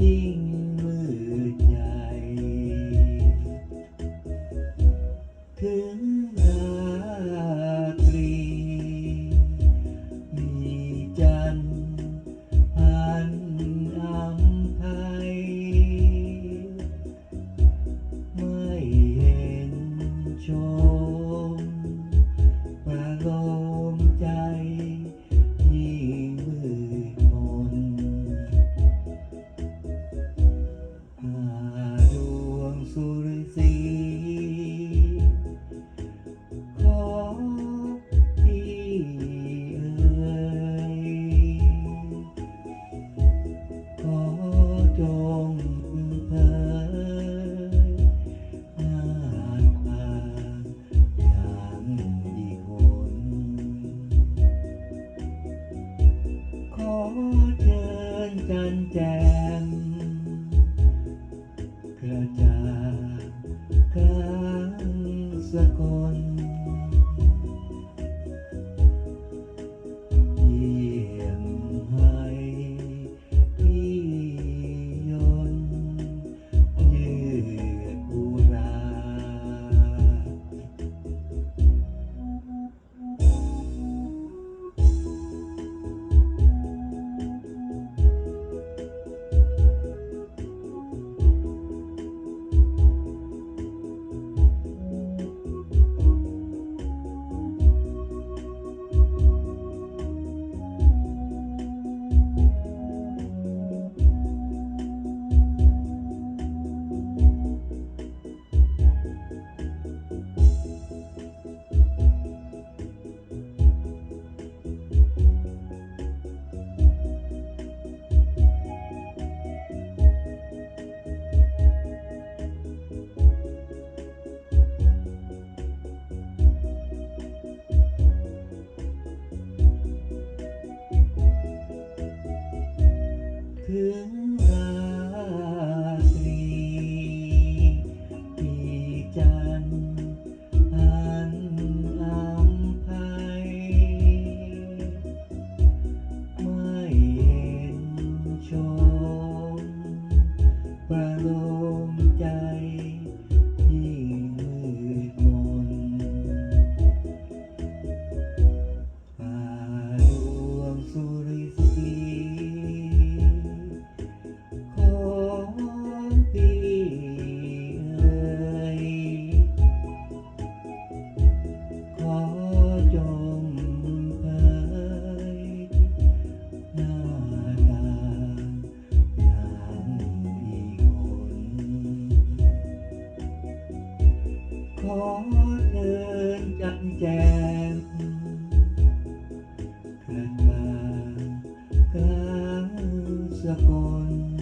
ยิ่ สีขอพี่เอ๋ยขอจงเผยหน้าตาอย่างอีกคน ขอเชิญจันแจมกระจางกลาง สกลเ Yeah. ขอเดินจันแจมกระจ่ากลางสกล